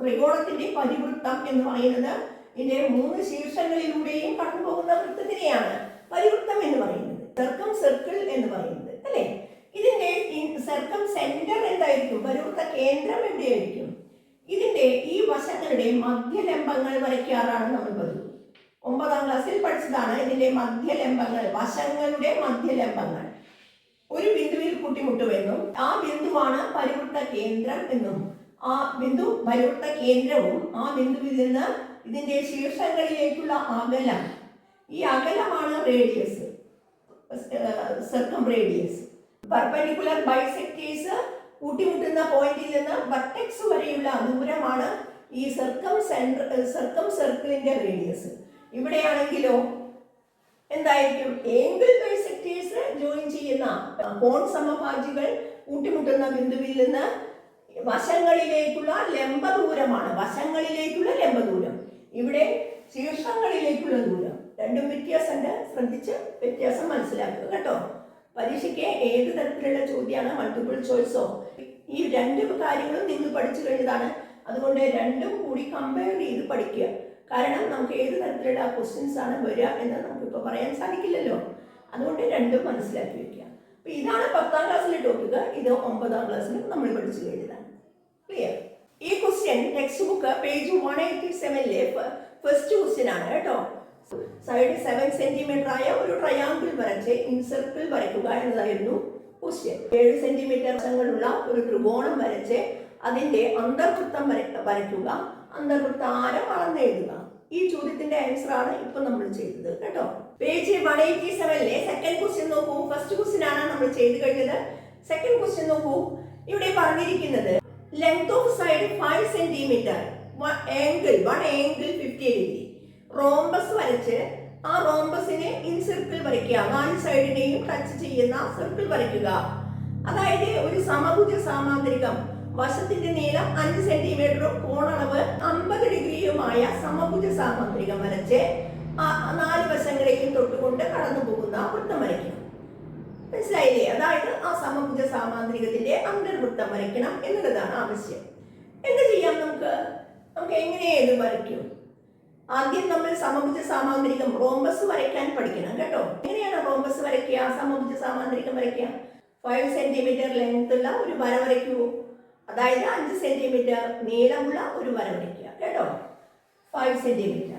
ത്രികോണത്തിന്റെ പരിവൃത്തം എന്ന് പറയുന്നത് ഇതിന്റെ മൂന്ന് ശീർഷങ്ങളിലൂടെയും കടന്നു പോകുന്ന വൃത്തത്തിനെയാണ്. പരിവൃത്തം എന്ന് പറയുന്നത്. സർക്കം സർക്കിൾ എന്ന് പറയുന്നത്. അല്ലേ? ഇതിന്റെ സർക്കം സെന്റർ എന്തായിരിക്കും? പരിവൃത്ത കേന്ദ്രം എവിടെയായിരിക്കും? ഇതിന്റെ ഈ വശങ്ങളുടെ മധ്യലംബങ്ങൾ വരയ്ക്കാറാണ് നമ്മൾ പതിവ് ഒമ്പതാം ക്ലാസ്സിൽ പഠിച്ചതാണ് ഇതിന്റെ മധ്യലംബങ്ങൾ വശങ്ങളുടെ മധ്യലംബങ്ങൾ. ഒരു ബിന്ദുവിൽ കൂട്ടിമുട്ടുമെന്നും ആ ബിന്ദുവാണ് പരിവൃത്ത കേന്ദ്രം എന്നും. ആ ബിന്ദു പരിവൃത്ത കേന്ദ്രവും ആ ബിന്ദുവിൽ നിന്ന് ഇതിന്റെ ശീർഷങ്ങളിലേക്കുള്ള അകലം ഈ അകലമാണ് radius circumradius perpendicular bisectors കൂട്ടിമുട്ടുന്ന പോയിന്റിൽ നിന്ന് വട്ടക്സ് വരെയുള്ള ദൂരമാണ് ഈ സർക്കം സെൻട്ര സർക്കം സർക്കിളിന്റെ റേഡിയസ് ഇവിടെയാണെങ്കിലോ എന്തായിരിക്കും? ഏങ്കിൾ ബൈസെക്ടേഴ്സ് ജോയിൻ ചെയ്യുന്ന കോൺ സമഭാജികൾ കൂട്ടിമുട്ടുന്ന ബിന്ദുവിൽ നിന്ന് വശങ്ങളിലേക്കുള്ള ലംബ ദൂരമാണ് വശങ്ങളിലേക്കുള്ള ലംബ ദൂരം ഇവിടെ ശീർഷങ്ങളിലേക്കുള്ള ദൂരം. രണ്ടും വ്യത്യാസമുണ്ട്. ശ്രദ്ധിച്ച് വ്യത്യാസം മനസ്സിലാക്കുക കേട്ടോ. പരീക്ഷയ്ക്ക് ഏത് തരത്തിലുള്ള ചോദ്യമാണ് മൾട്ടിപ്പിൾ ചോയ്സോ ഈ രണ്ട് കാര്യങ്ങളും നിങ്ങൾ പഠിച്ചു കഴിഞ്ഞതാണ്. അതുകൊണ്ട് രണ്ടും കൂടി കമ്പയർ ചെയ്ത് പഠിക്കുക. കാരണം നമുക്ക് ഏത് തരത്തിലുള്ള ക്വസ്റ്റ്യൻസ് ആണ് വരിക എന്ന് നമുക്കിപ്പോൾ പറയാൻ സാധിക്കില്ലല്ലോ. അതുകൊണ്ട് രണ്ടും മനസ്സിലാക്കി വയ്ക്കുക അപ്പൊ ഇതാണ് പത്താം ക്ലാസ്സിലെ ടോപ്പിക് ഇത് ഒമ്പതാം ക്ലാസ്സിലും നമ്മൾ പഠിച്ചു കഴിഞ്ഞതാണ്. ക്ലിയർ ഈ question text book page one eighty സെവനിലെ first question ആണ് കേട്ടോ. സൈഡ് സെവൻ സെന്റിമീറ്റർ ആയ ഒരു ട്രയാങ്കിൾ വരച്ച് ഇൻസർക്കിൾ വരയ്ക്കുക എന്നതായിരുന്നു ക്വസ്റ്റ്യൻ ഏഴ് സെന്റിമീറ്റർ വശങ്ങളുള്ള ഒരു ത്രികോണം വരച്ച് അതിന്റെ അന്തർവൃത്തം വര- വരയ്ക്കുക. അന്തർവൃത്ത ആരം അളന്നെഴുതുക ഈ ചോദ്യത്തിന്റെ ആൻസർ ആണ് ഇപ്പൊ നമ്മൾ ചെയ്തത് കേട്ടോ. പേജ് വൺ എയ്റ്റി സെവനിലെ സെക്കൻഡ് ക്വസ്റ്റ്യൻ നോക്കൂ. ഫസ്റ്റ് ക്വസ്റ്റ്യൻ ആണ് നമ്മൾ ചെയ്ത് കഴിഞ്ഞത്. സെക്കൻഡ് ക്വസ്റ്റ്യൻ നോക്കൂ. ഇവിടെ പറഞ്ഞിരിക്കുന്നത് length of side five centimetre angle one angle fifty degree rhombus വരച്ച് ആ റോംബസിനെ ഇൻ സർക്കിൾ വരയ്ക്കുക. നാല് സൈഡിനെയും ടച്ച് ചെയ്യുന്ന സർക്കിൾ വരയ്ക്കുക. അതായത് ഒരു സമഭുജ സാമാന്തരികം. വശത്തിന്റെ നീളം അഞ്ച് സെന്റിമീറ്ററും കോണളവ് അമ്പത് ഡിഗ്രിയുമായ സമഭുജ സാമാന്തരികം വരച്ച് ആ നാല് വശങ്ങളെയും തൊട്ടുകൊണ്ട് കടന്നു പോകുന്ന വൃത്തം വരയ്ക്കണം മനസ്സിലായില്ലേ? അതായത് ആ സമഭുജ സാമാന്തരികത്തിന്റെ അന്തർവൃത്തം വരയ്ക്കണം എന്നുള്ളതാണ് ആവശ്യം. എന്ത് ചെയ്യാം നമുക്ക്? നമുക്ക് എങ്ങനെ ഇത് വരയ്ക്കും? ആദ്യം നമ്മൾ സമഭുജ സാമാന്തരികം റോംബസ് വരയ്ക്കാൻ പഠിക്കണം കേട്ടോ. എങ്ങനെയാണ് റോംബസ് വരയ്ക്കുക? സമഭുജ സാമാന്തരികം വരയ്ക്കുക. ഫൈവ് സെന്റിമീറ്റർ ലെങ്ത് ഉള്ള ഒരു വര വരയ്ക്കൂ. അതായത് അഞ്ച് സെന്റിമീറ്റർ നീളമുള്ള ഒരു വര വരയ്ക്കുക കേട്ടോ. ഫൈവ് സെന്റിമീറ്റർ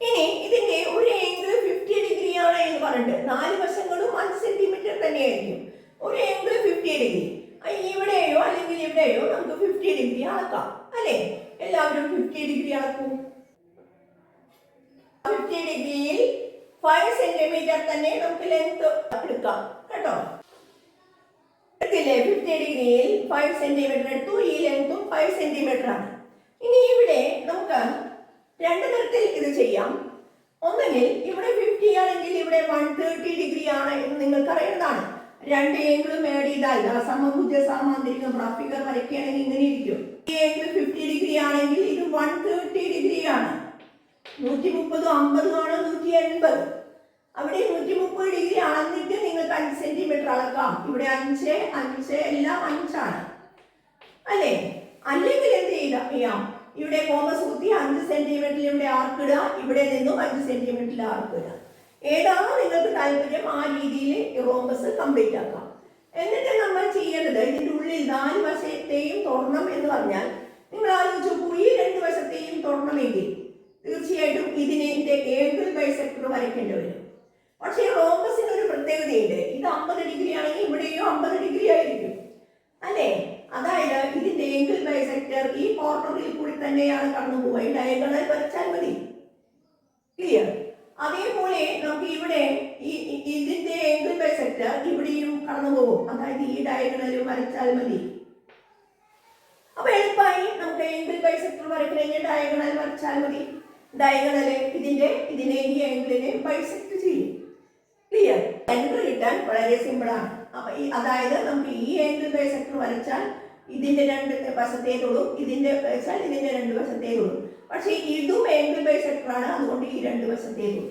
ഇനി ഇതിന്റെ ഒരു ഏങ്കിൾ ഫിഫ്റ്റി ഡിഗ്രി ആണ് എന്ന് പറഞ്ഞിട്ട് നാല് വശങ്ങളും അഞ്ച് സെന്റിമീറ്റർ തന്നെയായിരിക്കും. ഒരു ഏങ്കിൾ ഫിഫ്റ്റി ഡിഗ്രി ഇവിടെയോ? അല്ലെങ്കിൽ ഇവിടെയോ നമുക്ക് ഫിഫ്റ്റി ഡിഗ്രി അളക്കാം. അല്ലേ? എല്ലാവരും ഫിഫ്റ്റി ഡിഗ്രി ആക്കൂ ഫിഫ്റ്റി ഡിഗ്രിയിൽ ഫൈവ് സെന്റിമീറ്റർ തന്നെ നമുക്ക് ലെങ്ത് എടുക്കാം. കേട്ടോ? ഫിഫ്റ്റി ഡിഗ്രിയിൽ ഫൈവ് സെന്റിമീറ്റർ എടുത്തു. ഈ ലെങ്തും ഫൈവ് സെന്റിമീറ്റർ ആണ്. ഇനി ഇവിടെ നമുക്ക് രണ്ട് തരത്തിൽ ഇത് ചെയ്യാം. ഒന്നെങ്കിൽ ഇവിടെ ഫിഫ്റ്റി ആണെങ്കിൽ ഇവിടെ വൺ തേർട്ടി ഡിഗ്രി ആണ് എന്ന് നിങ്ങൾക്ക് അറിയുന്നതാണ് രണ്ട് ഏങ്കിളും ആഡ് ചെയ്താൽ സമഭുജ സാമാന്തരികം ഗ്രാഫിക്കൽ വരയ്ക്കുകയാണെങ്കിൽ ഇങ്ങനെ ഇരിക്കും ഈ ഏങ്കിൾ ഫിഫ്റ്റി ഡിഗ്രി ആണെങ്കിൽ ഇത് വൺ തേർട്ടി ഡിഗ്രി ആണ്. നൂറ്റി മുപ്പതും അമ്പതും ആണ് നൂറ്റി എൺപത് അവിടെ നൂറ്റി മുപ്പത് ഡിഗ്രി അളന്നിട്ട് നിങ്ങൾക്ക് അഞ്ച് സെന്റിമീറ്റർ അളക്കാം. ഇവിടെ അഞ്ച് അഞ്ച് എല്ലാം അഞ്ചാണ്. അല്ലേ? അല്ലെങ്കിൽ എന്ത് ചെയ്യാം. ഇവിടെ കോമസ് കുത്തി അഞ്ച് സെന്റിമീറ്ററിൽ ഇവിടെ ആർക്കിടുക ഇവിടെ നിന്നും അഞ്ച് സെന്റിമീറ്ററിൽ ആർക്ക് ഇടുക. ഏതാണോ നിങ്ങൾക്ക് താല്പര്യം? ആ രീതിയിൽ റോമസ് കംപ്ലീറ്റ് ആക്കാം. എന്നിട്ട് നമ്മൾ ചെയ്യേണ്ടത് ഇതിന്റെ ഉള്ളിൽ നാല് വശത്തെയും തൊടണം എന്ന് പറഞ്ഞാൽ നിങ്ങൾ ആലോചിച്ച് നോക്കൂ ഈ രണ്ട് വശത്തെയും തൊടണമെങ്കിൽ തീർച്ചയായിട്ടും ഇതിനെ ഏതൊരു ബൈസെക്ടർ വരയ്ക്കേണ്ടി വരും. പക്ഷേ റോമസിന് ഒരു പ്രത്യേകതയുണ്ട്. ഇത് അമ്പത് ഡിഗ്രി ആണെങ്കിൽ ഇവിടെയോ അമ്പത് ഡിഗ്രി ആയിരിക്കും. അല്ലേ? അതായത് ഇതിന്റെ ഏംഗിൾ ബൈസെക്ടർ ഈ കോർണറിൽ കൂടി തന്നെയാണ് കടന്നു പോവുക ഡയഗണൽ വരച്ചാൽ മതി. ക്ലിയർ അതേപോലെ നമുക്ക് ഇവിടെ ഈ ഇതിന്റെ ഏങ്കിൾ ബൈസെക്ടർ ഇവിടെയും കടന്നു പോകും അതായത് ഈ ഡയഗണലും വരച്ചാൽ മതി. അപ്പൊ എളുപ്പമായി നമുക്ക് ഏങ്കിൾ ബൈസെക്ടർ വരയ്ക്കണമെങ്കിൽ ഡയഗണൽ വരച്ചാൽ മതി. ഡയഗണൽ ഇതിന്റെ ഇതിനെ ഈ ഏംഗിളിനെ ബൈസെക്ട് ചെയ്യും. ക്ലിയർ ആംഗിൾ കിട്ടാൻ വളരെ സിമ്പിൾ ആണ്. അപ്പൊ ഈ അതായത് നമുക്ക് ഈ ആംഗിൾ ബൈസെക്ടർ വരച്ചാൽ ഇതിന്റെ രണ്ട് വശത്തേ ഇതിന്റെ വെച്ചാൽ ഇതിന്റെ രണ്ട് വശത്തേ പക്ഷേ ഇതും ആംഗിൾ ബൈസെക്ടർ ആണ് അതുകൊണ്ട് ഈ രണ്ട് വശത്തേക്കും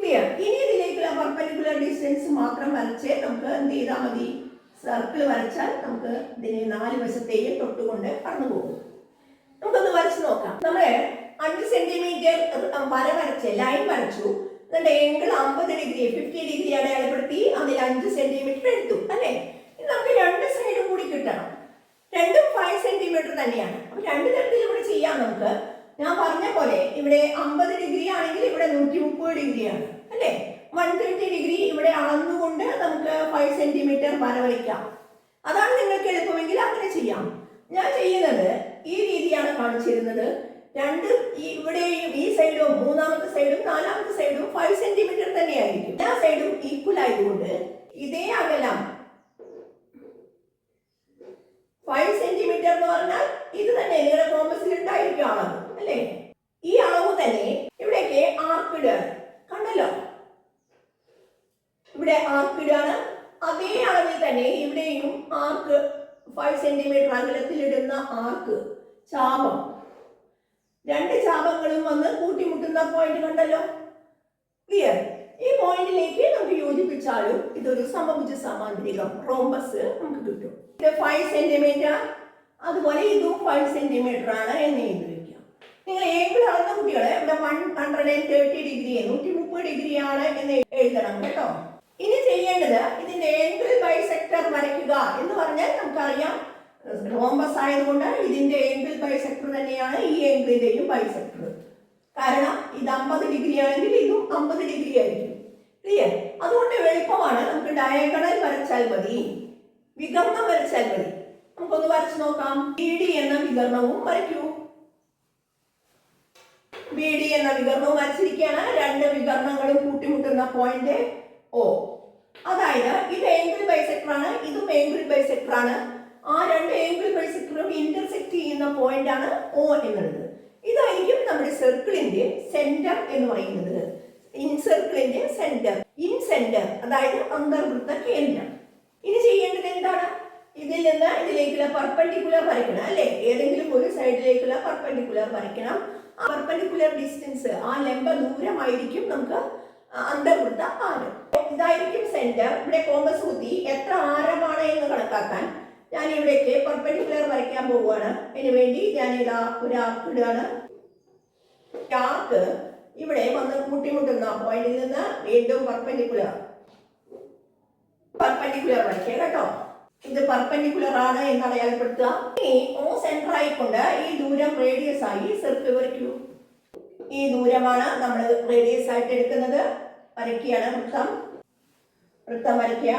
ക്ലിയർ ഇനി ഇതിലേക്കുള്ള പെർപെൻഡിക്കുലർ ഡിസ്റ്റൻസ് മാത്രം വരച്ച് നമുക്ക് എന്ത് ചെയ്താൽ മതി? സർക്കിൾ വരച്ചാൽ നമുക്ക് ഇതിനെ നാല് വശത്തേക്ക് തൊട്ടുകൊണ്ട് കടന്നു പോകും. നമുക്കൊന്ന് വരച്ച് നോക്കാം. നമ്മൾ അഞ്ച് സെന്റിമീറ്റർ വര വരച്ച് ലൈൻ വരച്ചു. എന്നിട്ട് എങ്കിൽ അമ്പത് ഡിഗ്രി ഫിഫ്റ്റി ഡിഗ്രി അടയാളപ്പെടുത്തി അതിൽ അഞ്ച് സെന്റിമീറ്റർ എടുത്തു അല്ലേ? നമുക്ക് രണ്ട് സൈഡും കൂടി കിട്ടണം. രണ്ടും ഫൈവ് സെന്റിമീറ്റർ തന്നെയാണ്. അപ്പൊ രണ്ട് തരത്തിൽ ഇവിടെ ചെയ്യാം നമുക്ക്. ഞാൻ പറഞ്ഞ പോലെ ഇവിടെ അമ്പത് ഡിഗ്രി ആണെങ്കിൽ ഇവിടെ നൂറ്റി മുപ്പത് ഡിഗ്രിയാണ് അല്ലേ? വൺ തേർട്ടി ഡിഗ്രി ഇവിടെ അളന്നുകൊണ്ട് നമുക്ക് ഫൈവ് സെന്റിമീറ്റർ വര വരയ്ക്കാം. അതാണ് നിങ്ങൾക്ക് എളുപ്പമെങ്കിൽ അങ്ങനെ ചെയ്യാം. ഞാൻ ചെയ്യുന്നത് ഈ രീതിയാണ് കാണിച്ചിരുന്നത്. രണ്ട് ഇവിടെയും ഈ സൈഡും മൂന്നാമത്തെ സൈഡും നാലാമത്തെ സൈഡും ഫൈവ് സെന്റിമീറ്റർ തന്നെയായിരിക്കും. എല്ലാ സൈഡും ഈക്വൽ ആയതുകൊണ്ട് ഇതേ അകലം ഫൈവ് സെന്റിമീറ്റർ എന്ന് പറഞ്ഞാൽ ഇത് തന്നെ നിങ്ങളുടെ കോമ്പസിൽ ഉണ്ടായിരിക്കും അളവ് അല്ലേ? ഈ അളവ് തന്നെ ഇവിടേക്ക് ആർക്കിടുകയാണ് കണ്ടല്ലോ? ഇവിടെ ആർക്കിടുകയാണ് അതേ അളവിൽ തന്നെ ഇവിടെയും ആർക്ക് ഫൈവ് സെന്റിമീറ്റർ അകലത്തിലിടുന്ന ആർക്ക് ചാപം. രണ്ട് ചാപങ്ങളും വന്ന് കൂട്ടിമുട്ടുന്ന പോയിന്റ് കണ്ടല്ലോ? ക്ലിയർ ഈ പോയിന്റിലേക്ക് നമുക്ക് യോജിപ്പിച്ചാലും ഇതൊരു സമഭുജ സമാന്തരികം റോംബസ് നമുക്ക് കിട്ടും. ഫൈവ് സെന്റിമീറ്റർ അതുപോലെ ഇതും ഫൈവ് സെന്റിമീറ്റർ ആണ് എന്ന് എഴുതി വെക്കാം നിങ്ങൾ ഏങ്കിൾ അളന്ന കുട്ടികളെ ഇവിടെ one hundred and thirty degree നൂറ്റി മുപ്പത് ഡിഗ്രി ആണ് എന്ന് എഴുതണം കേട്ടോ. ഇനി ചെയ്യേണ്ടത് ഇതിന്റെ ഏങ്കിൾ ബൈസെക്ടർ വരയ്ക്കുക എന്ന് പറഞ്ഞാൽ നമുക്കറിയാം റോംബസ് ആയതുകൊണ്ട് ഇതിന്റെ ഏങ്കിൾ ബൈസെക്ടർ തന്നെയാണ് ഈ ഏങ്കിളിന്റെയും ബൈസെക്ടർ കാരണം ഇത് അമ്പത് ഡിഗ്രി ആണെങ്കിൽ ഇതും അമ്പത് ഡിഗ്രി ആയിരിക്കും. ക്ലിയർ അതുകൊണ്ട് എളുപ്പമാണ്. നമുക്ക് ഡയഗണൽ വരച്ചാൽ മതി. വികർണം വരച്ചാൽ മതി. നമുക്കൊന്ന് വരച്ചു നോക്കാം. ബി ഡി എന്ന വികർണവും വരയ്ക്കൂ. ബി ഡി എന്ന വികർണവും വരച്ചിരിക്കുകയാണ്. രണ്ട് വികർണങ്ങളും കൂട്ടിമുട്ടുന്ന പോയിന്റ് ഓ അതായത് ഇത് ഏംഗിൾ ബൈസെക്ടർ ആണ് ഇതും ഏംഗിൾ ബൈസെക്ടർ ആണ്. ആ രണ്ട് ഏംഗിൾ ബൈസെക്ടറും ഇന്റർസെക്ട് ചെയ്യുന്ന പോയിന്റ് ആണ് ഓ എന്നുള്ളത്. ഇതായിരിക്കും നമ്മുടെ സർക്കിളിന്റെ സെന്റർ എന്ന് പറയുന്നത്. ഇൻ സർക്കിളിന്റെ സെന്റർ ഇൻ സെന്റർ അതായത് അന്തർവൃത്ത കേന്ദ്രം. ഇനി ചെയ്യേണ്ടത് എന്താണ്? ഇതിൽ നിന്ന് ഇതിലേക്കുള്ള പെർപെൻഡിക്കുലർ വരയ്ക്കണം അല്ലെ? ഏതെങ്കിലും ഒരു സൈഡിലേക്കുള്ള പെർപെൻഡിക്കുലർ വരയ്ക്കണം. ആ പെർപെൻഡിക്കുലർ ഡിസ്റ്റൻസ് ആ ലംബ ദൂരമായിരിക്കും നമുക്ക് അന്തർവൃത്ത ആരം ഇതായിരിക്കും സെന്റർ ഇവിടെ കോമ്പസ് കുത്തി എത്ര ആരമാണ് എന്ന് കണക്കാക്കാൻ ഞാൻ ഇവിടേക്ക് പെർപെൻഡിക്കുലർ വരയ്ക്കാൻ പോവുകയാണ്. അതിനുവേണ്ടി ഞാൻ ഇതാ ഒരു ആർക്ക് ഇടുകയാണ്. ആർക്ക് ഇവിടെ വന്ന് കൂട്ടിമുട്ടുന്ന പോയിന്റിൽ നിന്ന് വീണ്ടും പർപ്പൻഡിക്കുലർ പർപ്പൻഡിക്കുലർ വരയ്ക്കുക കേട്ടോ. ഇത് പർപ്പൻഡിക്കുലർ ആണ് എന്ന് അടയാളപ്പെടുത്തുക. ഇനി ഓ സെന്റർ ആയിക്കൊണ്ട് ഈ ദൂരം റേഡിയസ് ആയി സർക്കിൾ വരയ്ക്കൂ. ഈ ദൂരമാണ് നമ്മൾ റേഡിയസ് ആയിട്ട് എടുക്കുന്നത്. വരയ്ക്കുകയാണ് വൃത്തം. വൃത്തം വരയ്ക്കുക.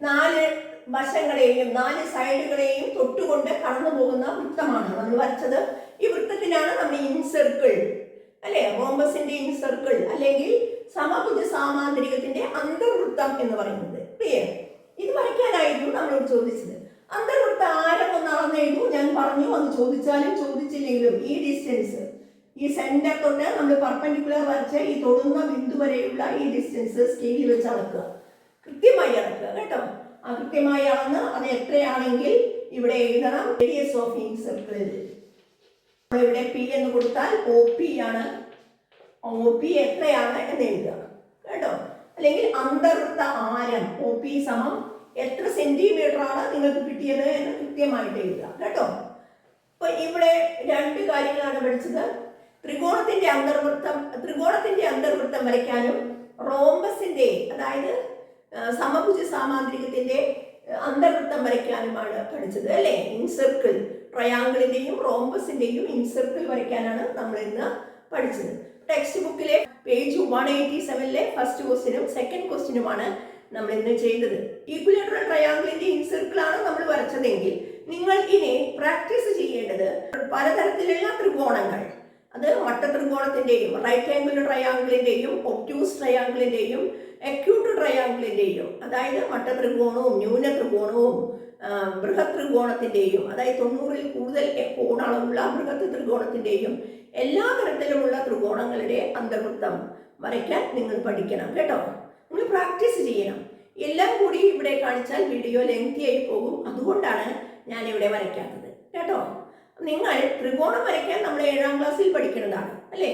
നാല് വശങ്ങളെയും നാല് സൈഡുകളെയും തൊട്ടുകൊണ്ട് കടന്നു പോകുന്ന വൃത്തമാണ്. നമ്മൾ വരച്ചത് ഈ വൃത്തത്തിനാണ് നമ്മൾ ഇൻസർക്കിൾ അല്ലെ? റോംബസിന്റെ ഇൻസർക്കിൾ അല്ലെങ്കിൽ സമഭുജ സാമാന്തരികത്തിന്റെ അന്തർവൃത്തം എന്ന് പറയുന്നത്. ക്ലിയർ? ഇത് വരയ്ക്കാനായിരുന്നു നമ്മളോട് ചോദിച്ചത്. അന്തർവൃത്ത ആരം ഒന്ന് ഞാൻ പറഞ്ഞു അത് ചോദിച്ചാലും ചോദിച്ചില്ലെങ്കിലും ഈ ഡിസ്റ്റൻസ് ഈ സെന്റർ തൊട്ട് നമ്മൾ പെർപെൻഡിക്കുലർ വരച്ച ഈ തൊടുന്ന ബിന്ദു വരെയുള്ള ഈ ഡിസ്റ്റൻസ് സ്കെയിലിൽ വെച്ച് അളക്കുക. കൃത്യമായി അളക്കുക കേട്ടോ? കൃത്യമായി അളന്ന് അത് എത്രയാണെങ്കിൽ ഇവിടെ എഴുതണം. റേഡിയസ് ഓഫ് ഇൻ സർക്കിൾ ഇവിടെ പി എന്ന് കൊടുത്താൽ ഒ പി ആണ്. ഒ പി എത്രയാണ് എന്ന് എഴുതുക. കേട്ടോ? അല്ലെങ്കിൽ അന്തർത്ത ആരം ഒ പി സമം എത്ര സെന്റിമീറ്റർ ആണ് നിങ്ങൾക്ക് കിട്ടിയത് എന്ന് കൃത്യമായിട്ട് എഴുതുക. കേട്ടോ? അപ്പൊ ഇവിടെ രണ്ട് കാര്യങ്ങളാണ് പഠിച്ചത്. ത്രികോണത്തിന്റെ അന്തർവൃത്തം ത്രികോണത്തിന്റെ അന്തർവൃത്തം വരയ്ക്കാനും റോംബസിന്റെ അതായത് സമഭുജ സാമാന്ത്രികത്തിന്റെ അന്തർവൃത്തം വരയ്ക്കാനുമാണ് പഠിച്ചത് അല്ലേ? ഇൻസർക്കിൾ ട്രയാങ്കിളിന്റെയും റോംബസിന്റെയും ഇൻസർക്കിൾ വരയ്ക്കാനാണ് നമ്മൾ ഇന്ന് പഠിച്ചത്. ടെക്സ്റ്റ് ബുക്കിലെ പേജ് വൺ എയ്റ്റി സെവനിലെ ഫസ്റ്റ് ക്വസ്റ്റിനും സെക്കൻഡ് ക്വസ്റ്റിനുമാണ് നമ്മൾ ഇന്ന് ചെയ്തത്. ഈക്വലേറ്ററൽ ട്രയാങ്കിളിന്റെ ഇൻസർക്കിൾ ആണ് നമ്മൾ വരച്ചതെങ്കിൽ നിങ്ങൾ ഇനി പ്രാക്ടീസ് ചെയ്യേണ്ടത് പലതരത്തിലുള്ള ത്രികോണങ്ങൾ. അത് മട്ട ത്രികോണത്തിന്റെയും റൈറ്റ് ആംഗിൾ ട്രയാങ്കിളിന്റെയും ഒപ്റ്റ്യൂസ് ട്രയാങ്കിളിന്റെയും അക്യൂട്ട് ട്രയാങ്കിളിന്റെയും അതായത് മട്ട ത്രികോണവും ന്യൂന ത്രികോണവും ആ, ബൃഹത് ത്രികോണത്തിന്റെയും അതായത് തൊണ്ണൂറിൽ കൂടുതൽ കോണളവുള്ള ബൃഹത് ത്രികോണത്തിന്റെയും എല്ലാ തരത്തിലുമുള്ള ത്രികോണങ്ങളുടെ അന്തർവൃത്തം വരയ്ക്കാൻ നിങ്ങൾ പഠിക്കണം കേട്ടോ. നിങ്ങൾ പ്രാക്ടീസ് ചെയ്യണം. എല്ലാം കൂടി ഇവിടെ കാണിച്ചാൽ വീഡിയോ ലെങ്തി ആയി പോകും. അതുകൊണ്ടാണ് ഞാൻ ഇവിടെ വരയ്ക്കാത്തത്. കേട്ടോ? നിങ്ങൾ ത്രികോണം വരയ്ക്കാൻ നമ്മൾ ഏഴാം ക്ലാസ്സിൽ പഠിക്കുന്നതാണ് അല്ലേ?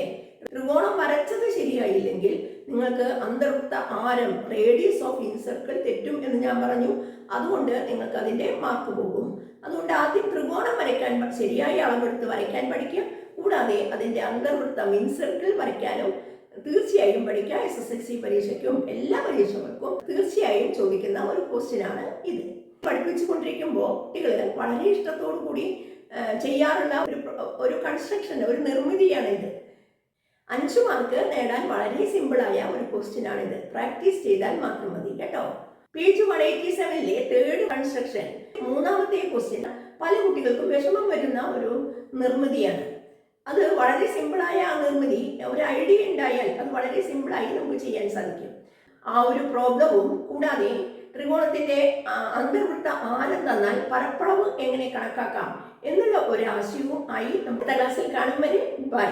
ത്രികോണം വരച്ചത് ശരിയായില്ലെങ്കിൽ നിങ്ങൾക്ക് അന്തർവൃത്ത ആരം റേഡിയസ് ഓഫ് ഇൻസർക്കിൾ തെറ്റും എന്ന് ഞാൻ പറഞ്ഞു. അതുകൊണ്ട് നിങ്ങൾക്ക് അതിന്റെ മാർക്ക് പോകും. അതുകൊണ്ട് ആദ്യം ത്രികോണം വരയ്ക്കാൻ ശരിയായ അളവെടുത്ത് വരയ്ക്കാൻ പഠിക്കുക. കൂടാതെ അതിന്റെ അന്തർവൃത്തം ഇൻസർക്കിൾ വരയ്ക്കാനും തീർച്ചയായും പഠിക്കുക. എസ് എസ് എൽ സി പരീക്ഷയ്ക്കും എല്ലാ പരീക്ഷകൾക്കും തീർച്ചയായും ചോദിക്കുന്ന ഒരു ക്വസ്റ്റ്യനാണ് ഇത്. പഠിപ്പിച്ചുകൊണ്ടിരിക്കുമ്പോൾ കുട്ടികൾ വളരെ ഇഷ്ടത്തോടു കൂടി ചെയ്യാറുള്ള ഒരു ഒരു കൺസ്ട്രക്ഷൻ ഒരു നിർമ്മിതിയാണ് ഇത് അഞ്ച് മാർക്ക് നേടാൻ വളരെ സിമ്പിളായ ഒരു ക്വസ്റ്റ്യൻ ആണിത്. പ്രാക്ടീസ് ചെയ്താൽ മാത്രം മതി കേട്ടോ. പേജ് വൺ എയ്റ്റി സെവനിലെ തേർഡ് കൺസ്ട്രക്ഷൻ മൂന്നാമത്തെ ക്വസ്റ്റ്യൻ പല കുട്ടികൾക്കും വിഷമം വരുന്ന ഒരു നിർമ്മിതിയാണ്. അത് വളരെ സിമ്പിളായ ആ നിർമ്മിതി ഒരു ഐഡിയ ഉണ്ടായാൽ അത് വളരെ സിമ്പിളായി നമുക്ക് ചെയ്യാൻ സാധിക്കും. ആ ഒരു പ്രോബ്ലവും കൂടാതെ ത്രികോണത്തിന്റെ അന്തർവൃത്ത ആരം തന്നാൽ പരപ്പളവ് എങ്ങനെ കണക്കാക്കാം? എന്നുള്ള ഒരു ആശയവും ആയി നമ്മുടെ ക്ലാസ്സിൽ കാണും വരെ. ബൈ